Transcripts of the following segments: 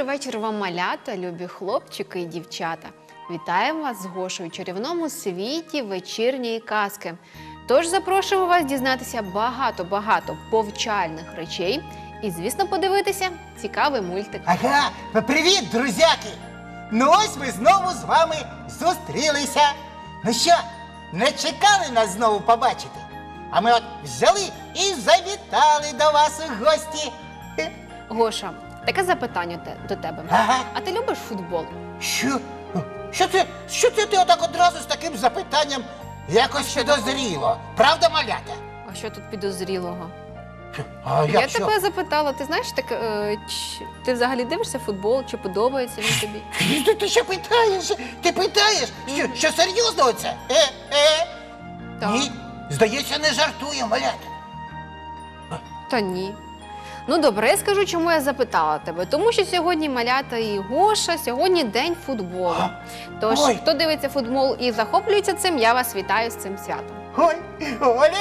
Добрий вечір вам, малята, любі хлопчики і дівчата. Вітаємо вас з Гошою у чарівному світі вечірньої казки. Тож запрошуємо вас дізнатися багато-багато повчальних речей і, звісно, подивитися цікавий мультик. Ага, привіт, друзяки! Ну ось ми знову з вами зустрілися. Ну що, не чекали нас знову побачити? А ми от взяли і завітали до вас у гості. Гоша, таке запитання те- до тебе. Ага. А ти любиш футбол? Що? Що це? Що це ти отак одразу з таким запитанням якось підозріло? Правда, малята? А що тут підозрілого? А Я як що? тебе запитала, ти знаєш, так, е, чи- ти взагалі дивишся футбол, чи подобається він тобі? Ти, ти що питаєш? Ти питаєш? Що, що серйозно оце? Е, е? Так. Ні, здається, не жартую, малята. Та ні. Ну добре, я скажу, чому я запитала тебе. Тому що сьогодні малята і Гоша, сьогодні день футболу. Тож, Ой. хто дивиться футбол і захоплюється цим, я вас вітаю з цим святом. Ой, оле, оле,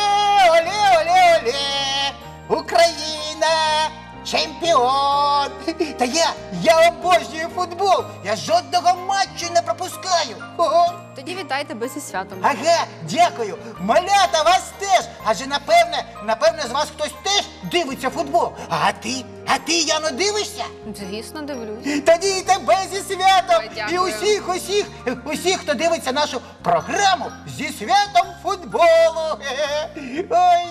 оле, оле, Україна, чемпіон. Та я, я обожнюю футбол. Я жодного матчу не пропускаю. Ого. Тоді вітаю тебе зі святом. Ага, дякую. Малята вас теж. Адже напевне, напевне, з вас хтось теж дивиться футбол. А ти, а ти, Яно, дивишся? Звісно, дивлюсь. Тоді і тебе зі святом! Ой, І усіх, усіх, усіх, хто дивиться нашу програму зі святом футболу. Ой.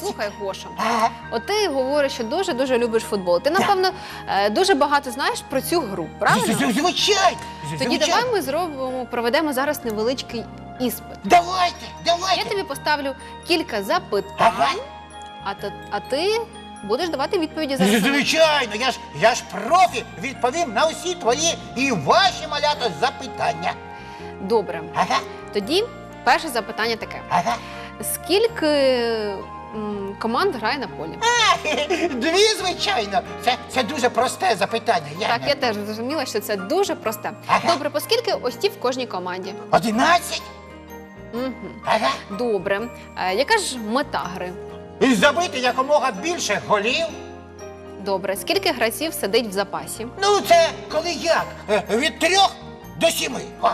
Слухай, Гоша, Ага. от ти говориш, що дуже дуже любиш футбол. Ти, напевно, е, дуже багато знаєш про цю гру, правильно? З- з- Звичайно. Тоді звичайно. давай ми зробимо, проведемо зараз невеличкий іспит. Давайте, Я давайте. тобі поставлю кілька запитань, а, ти- а ти будеш давати відповіді З- зараз. Звичайно, я ж, я ж профі відповім на усі твої і ваші малята запитання. Добре. Ага, Тоді перше запитання таке: ага. скільки м, команд грає на полі? Дві, звичайно. Це, це дуже просте запитання. Яна. Так, я теж зрозуміла, що це дуже просте. Ага. Добре, оскільки осіб в кожній команді? Одинадцять? Угу. Ага. Добре. Е, яка ж мета гри? І забити якомога більше голів. Добре, скільки гравців сидить в запасі? Ну, це коли як? Е, Від трьох до сіми. О.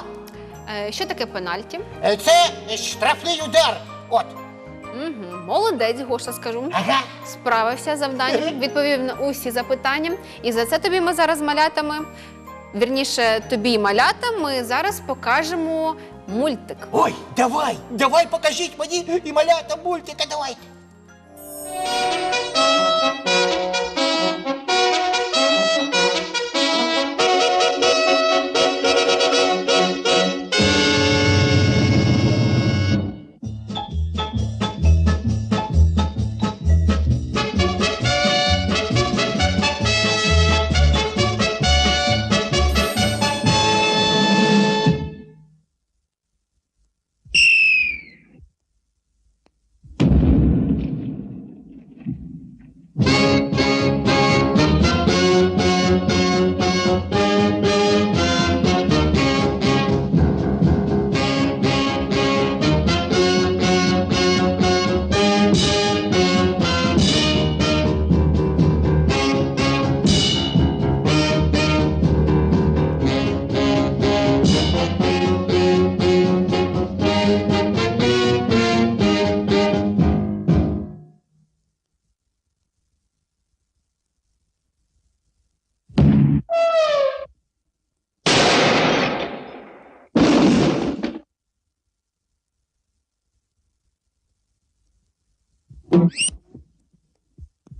Е, що таке пенальті? Е, Це штрафний удар. От. Угу. Молодець, Гоша, скажу. Ага. Справився з завданням, відповів на усі запитання. І за це тобі ми зараз малятами, вірніше, тобі малята, ми зараз покажемо мультик. Ой, давай, давай покажіть мені і малята мультика, давайте.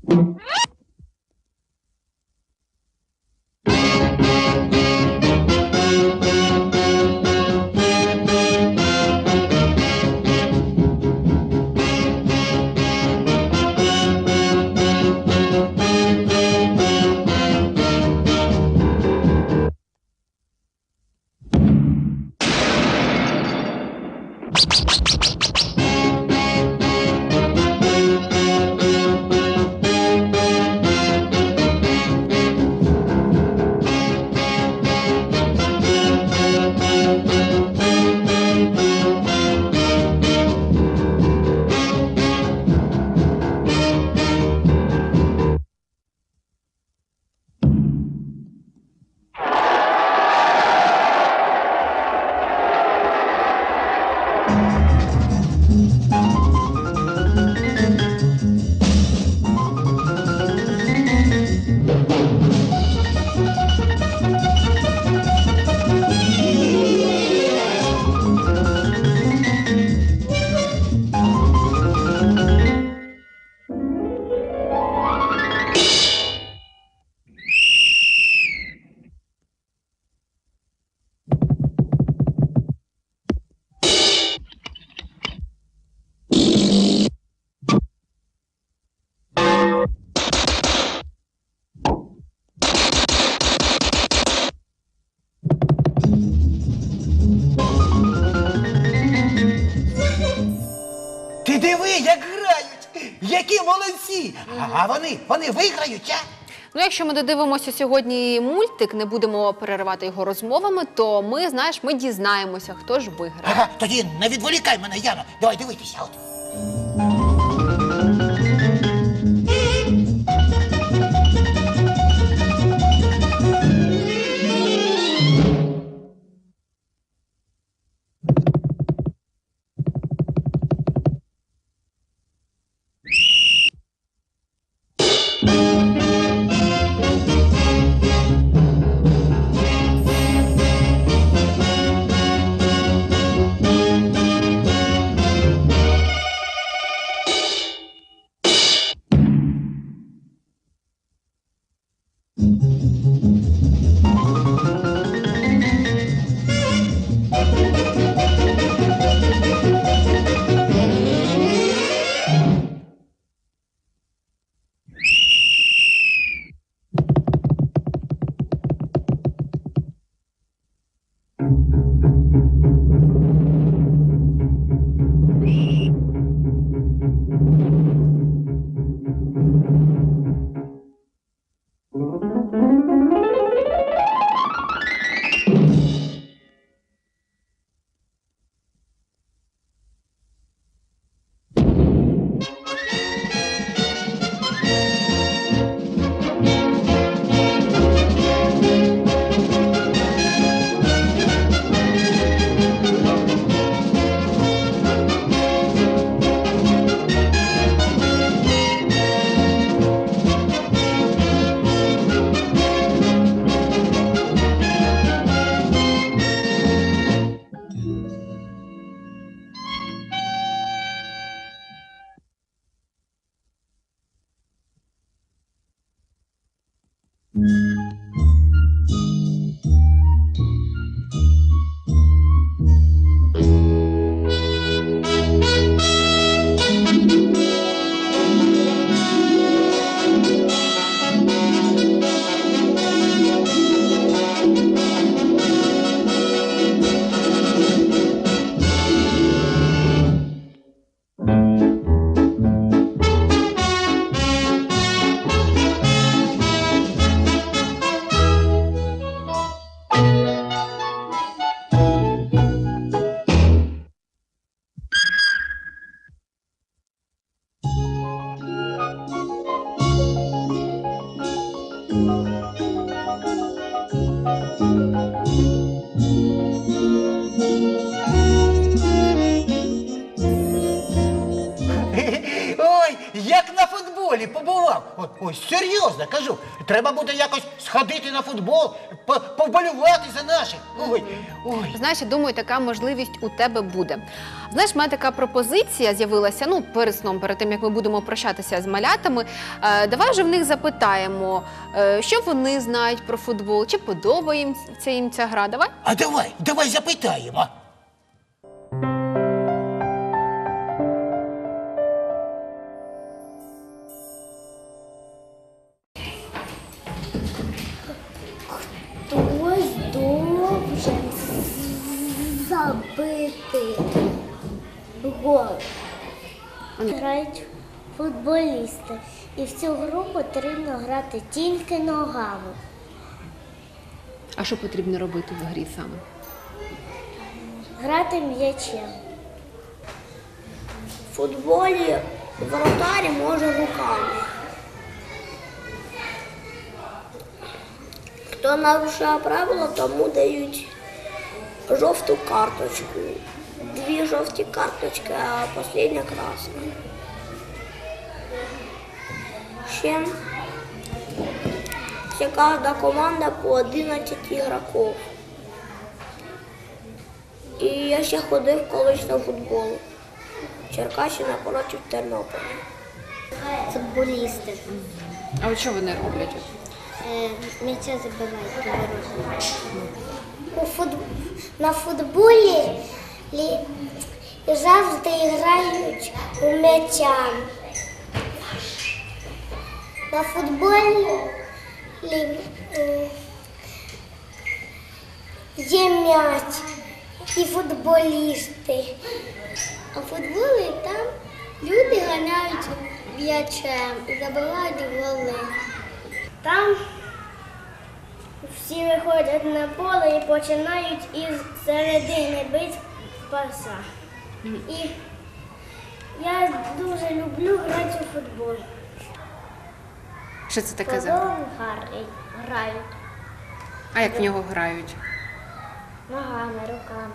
Thank Які молодці! А- вони, вони виграють, а? Ну, якщо ми додивимося сьогодні мультик, не будемо переривати його розмовами, то ми, знаєш, ми дізнаємося, хто ж виграє. Ага, тоді не відволікай мене, Яна. Давай дивитися. От. Ой, серйозно кажу. Треба буде якось сходити на футбол, по- повболювати за наших. Ой, ой. Знаєш, я думаю, така можливість у тебе буде. Знаєш, в мене така пропозиція з'явилася ну перед сном, перед тим як ми будемо прощатися з малятами. Е, давай вже в них запитаємо, е, що вони знають про футбол, чи подобається їм ця гра. Давай. А давай, давай запитаємо. Забити гол. Грають футболісти. І в цю гру потрібно грати тільки ногами. А що потрібно робити в грі саме? Грати м'ячем. В футболі воротарі може руками. Хто нарушає правила, тому дають жовту карточку. Дві жовті карточки, а остання красна. Ще, ще кожна команда по 11 ігроків. І я ще ходив колись на футбол. Черкащина проти Тернополя. Футболісти. А от що вони роблять? Е, М'яча забивають. У фут... На футболі лі... завжди грають у м'яча. На футболі лі... є м'яч і футболісти. А футболі там Люди ганяють м'ячем і забивають голи. Там всі виходять на поле і починають із середини бити паса. І я дуже люблю грати у футбол. Що це таке за? Футбол гарний, грають А як в нього грають? ногами, руками.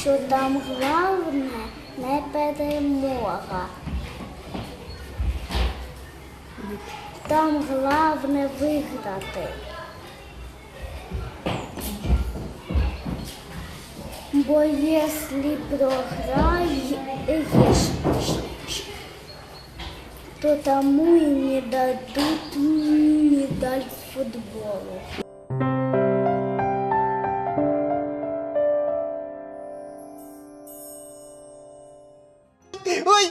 Що там головне не перемога. Там головне виграти. Бо якщо програєш, то тому і не дадуть медаль даль футболу.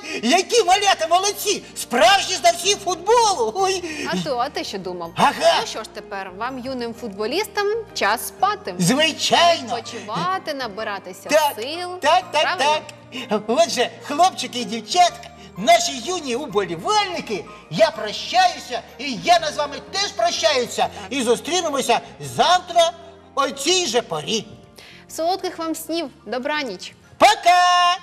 Ой, які малята молодці! Справжні знавці футболу! Ой. А то, а ти що думав? Ага. Ну що ж тепер, вам юним футболістам час спати. Звичайно! Відпочивати, набиратися Так, сил. так, так, Правильно? так. Отже, хлопчики і дівчатка, наші юні уболівальники, я прощаюся, і Яна з вами теж прощаюся. І зустрінемося завтра о цій же порі. Солодких вам снів, добраніч. Пока!